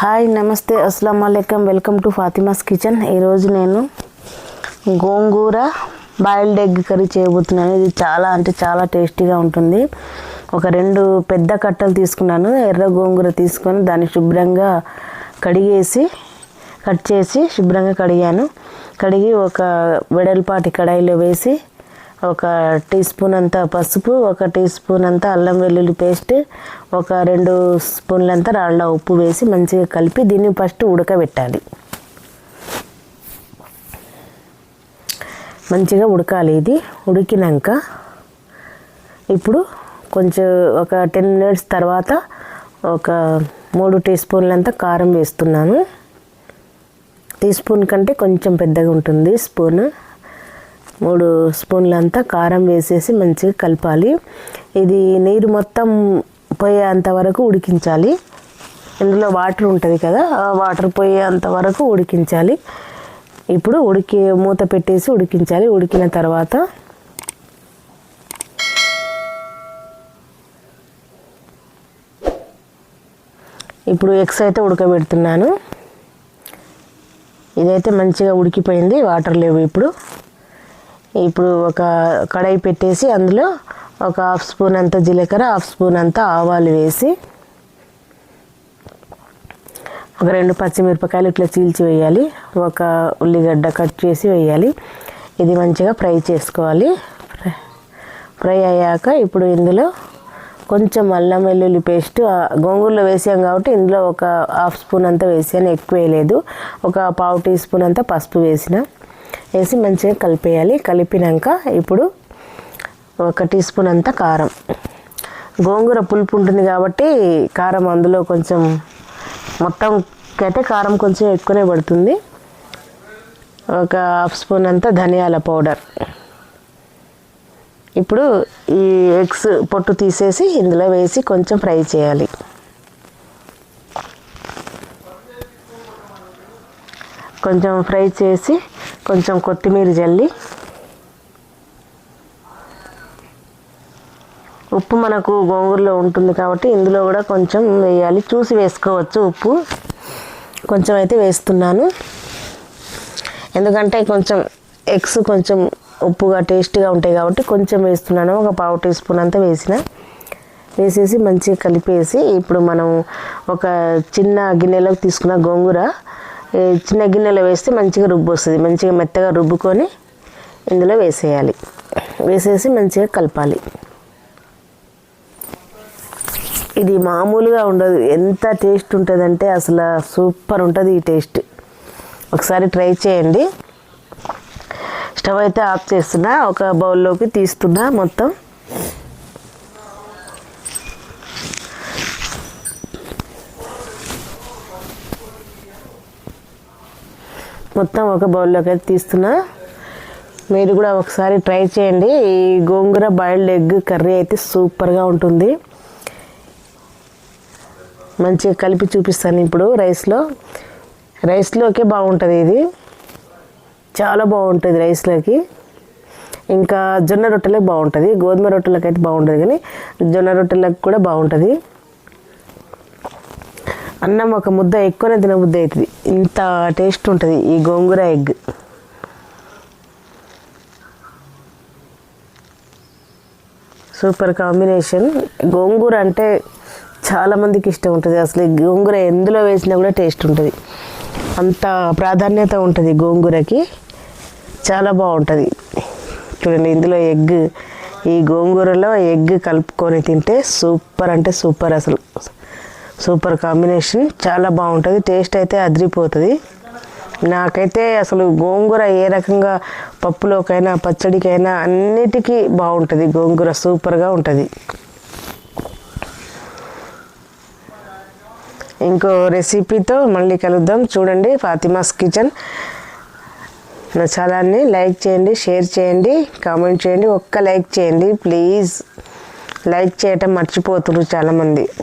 Hi నమస్తే అస్సలం అయికం వెల్కమ్ టు ఫాతిమాస్ కిచెన్. ఈరోజు నేను గోంగూర బాయిల్డ్ ఎగ్ కర్రీ చేయబోతున్నాను. ఇది చాలా అంటే చాలా టేస్టీగా ఉంటుంది. ఒక రెండు పెద్ద కట్టలు తీసుకున్నాను. ఎర్ర గోంగూర తీసుకొని దాన్ని శుభ్రంగా కడిగేసి కట్ చేసి శుభ్రంగా కడిగాను. కడిగి ఒక వెడల్పాటి కడాయిలో వేసి ఒక టీ స్పూన్ అంత పసుపు ఒక టీ స్పూన్ అంత అల్లం వెల్లుల్లి పేస్ట్ ఒక రెండు స్పూన్లంతా రాళ్ళ ఉప్పు వేసి మంచిగా కలిపి దీన్ని ఫస్ట్ ఉడకబెట్టాలి. మంచిగా ఉడకాలి ఇది. ఉడికినాక ఇప్పుడు కొంచెం ఒక టెన్ మినిట్స్ తర్వాత ఒక మూడు టీ స్పూన్లంతా కారం వేస్తున్నాను. టీ స్పూన్ కంటే కొంచెం పెద్దగా ఉంటుంది స్పూన్. మూడు స్పూన్లంతా కారం వేసేసి మంచిగా కలపాలి. ఇది నీరు మొత్తం పోయేంత వరకు ఉడికించాలి. ఇందులో వాటర్ ఉంటుంది కదా ఆ వాటర్ పోయేంత వరకు ఉడికించాలి. ఇప్పుడు ఉడికి మూత పెట్టేసి ఉడికించాలి. ఉడికిన తర్వాత ఇప్పుడు ఎగ్స్ అయితే ఉడకబెడుతున్నాను. ఇదైతే మంచిగా ఉడికిపోయింది వాటర్ లేవు ఇప్పుడు. ఇప్పుడు ఒక కడాయి పెట్టేసి అందులో ఒక హాఫ్ స్పూన్ అంత జీలకర్ర హాఫ్ స్పూన్ అంత ఆవాలు వేసి ఒక రెండు పచ్చిమిరపకాయలు ఇట్లా చీల్చి వేయాలి. ఒక ఉల్లిగడ్డ కట్ చేసి వేయాలి. ఇది మంచిగా ఫ్రై చేసుకోవాలి. ఫ్రై అయ్యాక ఇప్పుడు ఇందులో కొంచెం అల్లం వెల్లుల్లి పేస్ట్ గోంగూరలో వేసాం కాబట్టి ఇందులో ఒక హాఫ్ స్పూన్ అంతా వేసాను ఎక్కువ వేయలేదు. ఒక పావు టీ స్పూన్ అంతా పసుపు వేసిన. వేసి మంచిగా కలిపేయాలి. కలిపినాక ఇప్పుడు ఒక టీ స్పూన్ అంత కారం. గోంగూర పులుపు ఉంటుంది కాబట్టి కారం అందులో కొంచెం మొత్తం అయితే కారం కొంచెం ఎక్కువనే పడుతుంది. ఒక హాఫ్ స్పూన్ అంతా ధనియాల పౌడర్. ఇప్పుడు ఈ ఎగ్స్ పొట్టు తీసేసి ఇందులో వేసి కొంచెం ఫ్రై చేయాలి. కొంచెం ఫ్రై చేసి కొంచెం కొత్తిమీర జల్లి ఉప్పు మనకు గోంగూరలో ఉంటుంది కాబట్టి ఇందులో కూడా కొంచెం వేయాలి. చూసి వేసుకోవచ్చు ఉప్పు. కొంచెం అయితే వేస్తున్నాను. ఎందుకంటే కొంచెం ఎగ్స్ కొంచెం ఉప్పుగా టేస్ట్గా ఉంటాయి కాబట్టి కొంచెం వేస్తున్నాను. ఒక పావు టీ స్పూన్ అంతా వేసిన. వేసేసి మంచిగా కలిపేసి ఇప్పుడు మనం ఒక చిన్న గిన్నెలోకి తీసుకున్న గోంగూర చిన్న గిన్నెలో వేస్తే మంచిగా రుబ్బు వస్తుంది. మంచిగా మెత్తగా రుబ్బుకొని ఇందులో వేసేయాలి. వేసేసి మంచిగా కలపాలి. ఇది మామూలుగా ఉండదు. ఎంత టేస్ట్ ఉంటుందంటే అసలు సూపర్ ఉంటుంది ఈ టేస్ట్. ఒకసారి ట్రై చేయండి. స్టవ్ అయితే ఆఫ్ చేస్తున్నా. ఒక బౌల్లోకి తీస్తున్నా మొత్తం. మొత్తం ఒక బౌల్లోకి అయితే తీస్తున్నా. మీరు కూడా ఒకసారి ట్రై చేయండి. ఈ గోంగూర బాయిల్డ్ ఎగ్ కర్రీ అయితే సూపర్గా ఉంటుంది. మంచిగా కలిపి చూపిస్తాను ఇప్పుడు రైస్లో. రైస్లోకే బాగుంటుంది ఇది. చాలా బాగుంటుంది రైస్లోకి. ఇంకా జొన్న రొట్టెలకు బాగుంటుంది. గోధుమ రొట్టెలకు అయితే బాగుంటుంది కానీ జొన్న రొట్టెలకు కూడా బాగుంటుంది. అన్నం ఒక ముద్ద ఎక్కువనే తినబుద్ధి అవుతుంది. ఇంత టేస్ట్ ఉంటుంది ఈ gongura egg. Super combination. Gongura అంటే చాలామందికి ఇష్టం ఉంటుంది. అసలు గోంగూర ఎందులో వేసినా కూడా టేస్ట్ ఉంటుంది. అంత ప్రాధాన్యత ఉంటుంది గోంగూరకి. చాలా బాగుంటుంది. చూడండి ఇందులో ఎగ్ ఈ గోంగూరలో ఎగ్ కలుపుకొని తింటే సూపర్ అంటే సూపర్ అసలు. సూపర్ కాంబినేషన్ చాలా బాగుంటుంది టేస్ట్ అయితే అదిరిపోతుంది. నాకైతే అసలు గోంగూర ఏ రకంగా పప్పులోకైనా పచ్చడికైనా అన్నిటికీ బాగుంటుంది. గోంగూర సూపర్గా ఉంటుంది. ఇంకో రెసిపీతో మళ్ళీ కలుద్దాం. చూడండి ఫాతిమాస్ కిచెన్ నా ఛానల్ని లైక్ చేయండి షేర్ చేయండి కామెంట్ చేయండి ఒక్క లైక్ చేయండి ప్లీజ్. లైక్ చేయటం మర్చిపోతున్నారు చాలామంది.